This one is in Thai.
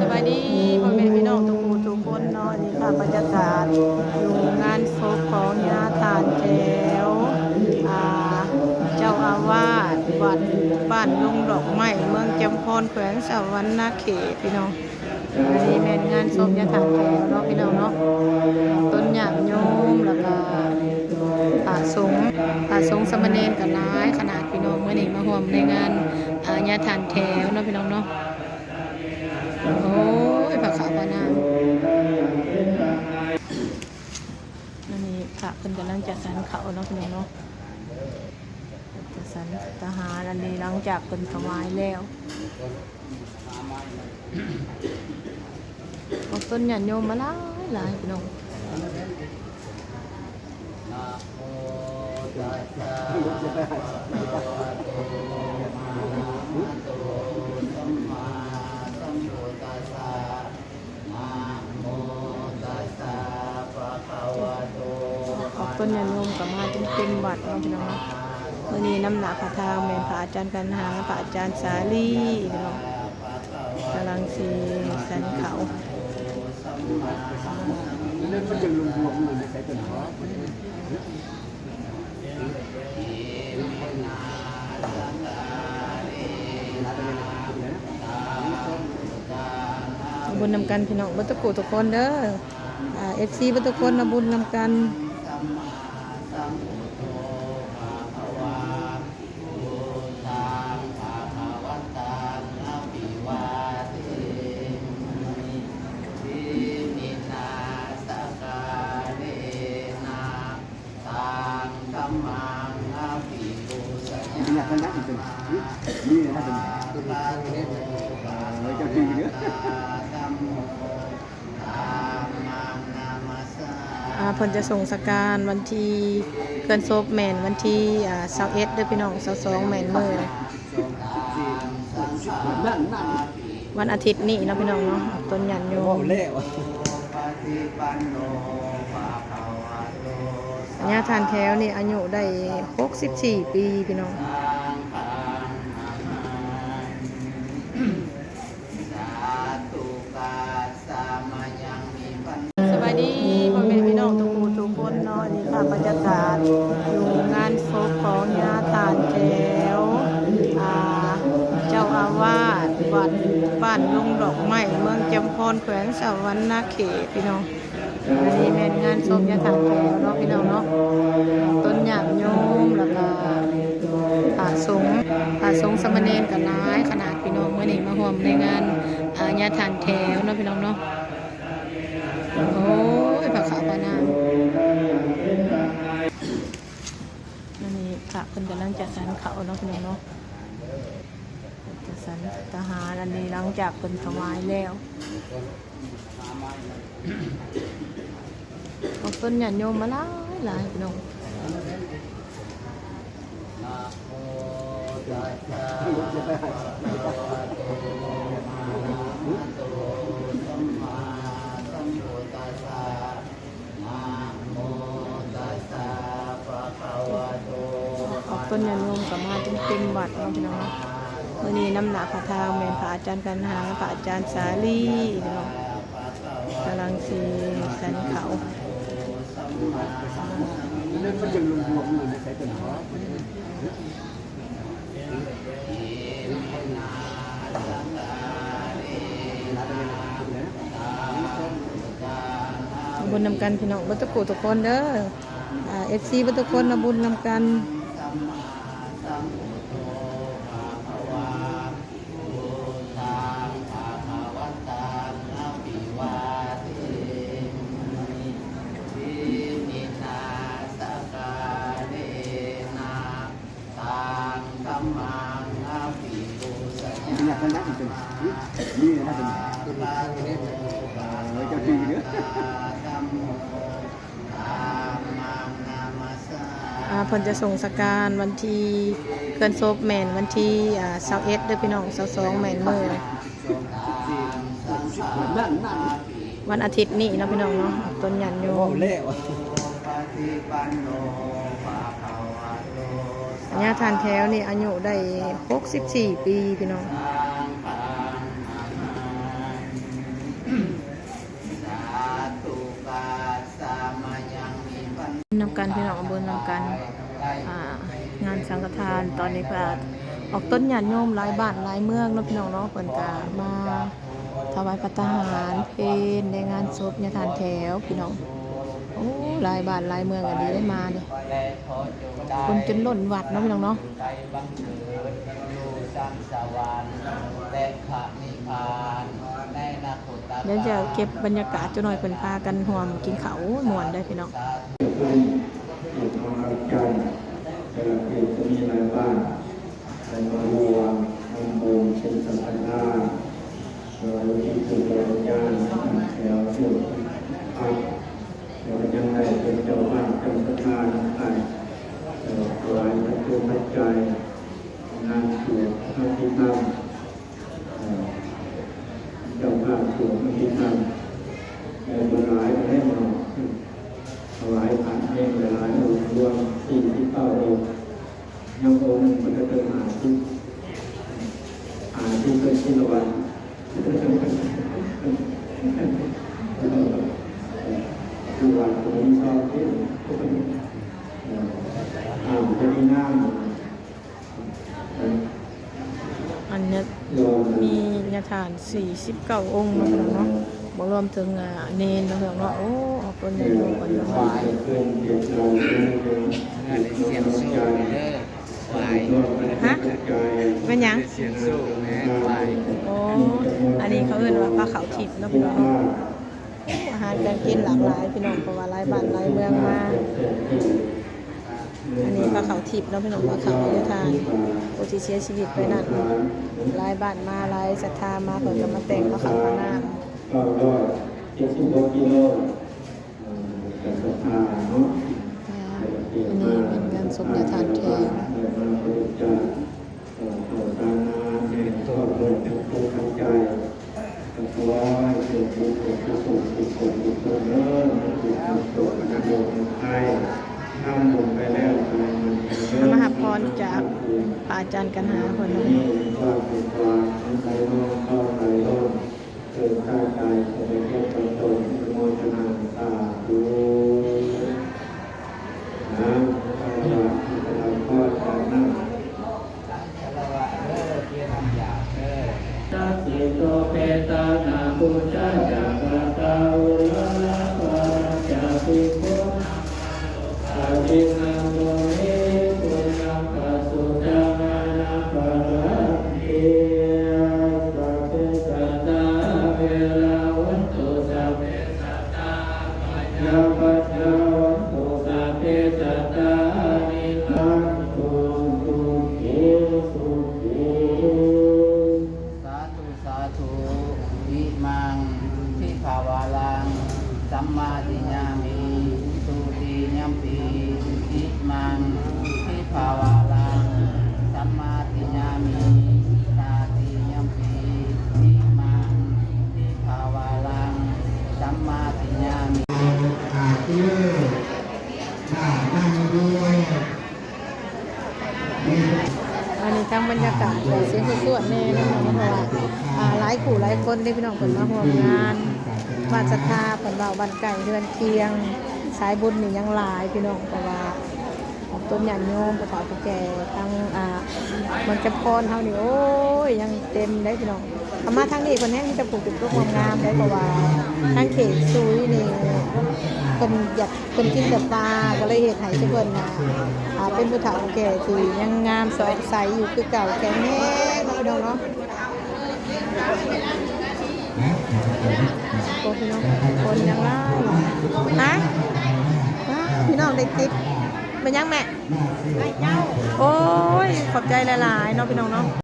สบายดีพ่อแม่พี่น้องทุกคนทุกคนเนาะนี่ค่ะบรรยากาศอยู่งานศพของยาทานแก้วเจ้าอาวาสวัดบ้านลุงดอกไม้เมืองจำพรแขวงสวรรณเขตพี่น้องอันนี้เป็นงานศพยาทานแก้วเนาะพี่น้องเนาะต้นหยาบโยมแล้วก็ผาสงฆ์ผาสงสามเณรกับร้ายขนาดพี่น้องเมื่อนี้มาห่วมในงานอ่ายาทานแก้วเนาะพี่น้องเนาะ โอ้ยผักขาวปานานั่นนี่พระเพิ่นกำลังจัดสรรเขาเนาะพี่น้องเนาะจัดสรรทหารอันนี้หลังจากเพิ่นถวายแล้วเอาต้นหยันโยมมาหลายหลายพี่น้องเอาต้นหยั นโยมกับมาจนเต็มวัดเนาะพี่น้องเนาะวันนี้น้ำหนักพระทางแม่นพระอาจารย์กันหาพระอาจารย์สาลีพี่น้องกำลังสีสันเขาวบุญนำกันพี่น้องบัตรกูทุกคนเด้อเอฟซีบัตรคนนะบุญนำกัน เพิ่นจะส่งสการวันที่เกินโซบแมนวันที่อ่าเสาเอ็ดเด้อพี่น้องเสาสองแมนมือนั่นนั่นวันอาทิตย์นี้เนาะพี่น้องเนาะต้นยันโยโอ้มเล่วะญาทานแถวนี่อายุได้64ปีพี่น้อง จ้าอาวาสวัดบ้านลุงดอกไม้เมืองจำพรแขวงสวรรณเขตพี่น้องอันนี้เป็นงานศพยาทานแก้วเนาะพี่น้องเนาะต้นหยาบโยมแล้วก็ผาสงผาสงสมณรกับร้ายขนาดพี่น้องเมื่อนี้มาห่วมในงานอ่ายาทานแถวเนาะพี่น้องเนาะโอ้ยผักขาวปานางอันนี้พระเพิ่นกำลังจัดสรรเขาเนาะพี่น้องเนาะ สรรทหารอันนี้หลังจากเพิ่นถวายแล้วเอาต้นหยันโยมมาหลายหลายพี่น้องเอาต้นหยันโยมกับมาจนเต็มวัดเนาะพี่น้องนะ วันนี้น้ำหนักพระทางแม่นพระอาจารย์กันหาพระอาจารย์สาลีพี่น้องกำลังสีสันเขา nên bây giờ lùng buộc người sẽ cần có บุญนำกันพี่น้องบัตรกูทุกคนเด้อเอฟซีบัตรคนนบุญนำกัน nhà thân đắc thì từng đi là từng rồi cho chi nữa อ่าเพิ่นจะส่งสการวันที่เกินโซบแมนวันที่เสาเอ็ดเด้อพี่น้องเสาสองแมนเมือนั่นนั่นวันอาทิตย์นี้เนาะพี่น้องเนาะต้นยันโยโอ้มเล่ ญาทานแถวนี่อายุได้64 ปีพี่น้องนำการพี่น้องบนนำการงานสังฆทานตอนนี้พระออกต้นหยาดโยมหลายบ้านหลายเมืองนะพี่น้องเนาะเปิดนกามาถวายปัตตหารเพลในงานศพญาทานแถวพี่น้อง โอ้หลายบานหลายเมืองอันนี้ได้มาเนี่ยคนจนล้นวัดเนาะพี่น้องเนาะใจบังเนาะเดี๋ยวจะเก็บบรรยากาศจะหน่อยเพิ่นพากันห่วมกินเขาวม่วนได้พี่น้อง สาธุ อยู่ทางอาจารย์แต่ละเขตจะมีหลายบ้านในมารวมทำบุญเป็นสัมพันธ์เราที่ถูกเราญาณแถวสุดพักเรายังได้เป็นเจ้าบ้านเจ้าสถานไปถวายพระคุณพระใจงานสวดพระพิธรรมเจ้าภาพสวดพระพิธรรมในบรรายให้มาถวายผ่านเพลงหลายองค์รวมสี่สิบเก้าองค์ยังองค์มันจะเป็นหาที่หาที่เป็นชินวันคือวันผมชอบที่อ่าจะมีน้ำ อันเนี้ย รวม มี ญาน 49 องค์นะพี่น้องเนาะบ่รวมถึงอ่าเนนนะพี่น้องเนาะโอ้เอาคนใหญ่โตกันเนาะฝ่ายเสียงสู้เด้อไหวฮะเป็นหยังเสียงสู้แม่ไหวโอ้อันนี้เขาเอิ้นว่าปลาเขาทิพย์เนาะพี่น้องอาหารการกินหลากหลายพี่น้องเพราะว่าหลายบ้านหลายเมืองมา อันนี้ปลาเขาทิพย์เนาะพี่น้องปลาเขาญาทานโอที่เสียชีวิตไปนั่นหลายบ้านมาหลายศรัทธามาเพิ่นก็มาแต่งปลาเขาพระนามก็ร้อยเจ็ดสิบหกกิโลแต่สภาเนาะอ่าอันนี้เป็นงานศพญาทานแทงมาบริจาคต่อการงานเป็นตัวเงินเป็นตัวทางใจขอให้ เกิดบุญเกิดกุศลกุศลกุศลเริ่มถูกกุศลกันบุญไปแล้วนเป็นมหาพรจากพระอาจารย์กันหาคนนาะนี่ความเป็นความใจน้องเข้าจน้องเกิ สัมมาทิญามิสุติยัมปีทิมังทิภาวาลังสัมมาทิญามิตาติยัมปีทิมังทิภาวาลังสัมมาทิญามิขาดเลือดขาดนั่งด้วยอันนี้ทั้งบรรยากาศเลยเสียงสวดๆแน่เนาะเพราะว่าอ่าหลายขู่หลายคนที่พี่น้องเพิ่นมาร่วมงาน บ้านศรัทธาเพิ่นเว้าบ้านไก่เรือนเคียง สายบุญนี่ยังหลายพี่น้องเพราะว่าของต้นหยันโยมประกอบผู้แก่ทั้งอ่ามันจะพรเฮานี่โอ้ยยังเต็มได้พี่น้องเอามาทางนี้เพิ่นแฮงมีแต่ปลูกติดรูปงามได้เพราะว่าทางเขตซุยนี่เพิ่นอยากเพิ่นกินแต่ปลาก็เลยเฮ็ดให้ซุเพิ่นน่ะอ่าเป็นผู้เฒ่าผู้แก่ที่ยังงามสดใสอยู่คือเก่าแข็งแรงเนาะพี่น้องเนาะ โพี่น้องคนยังไงฮะฮะพี่น้องได้ติ๊บเป็นยังแม่โอ้ยขอบใจหลายๆเนาะพี่น้องเนาะ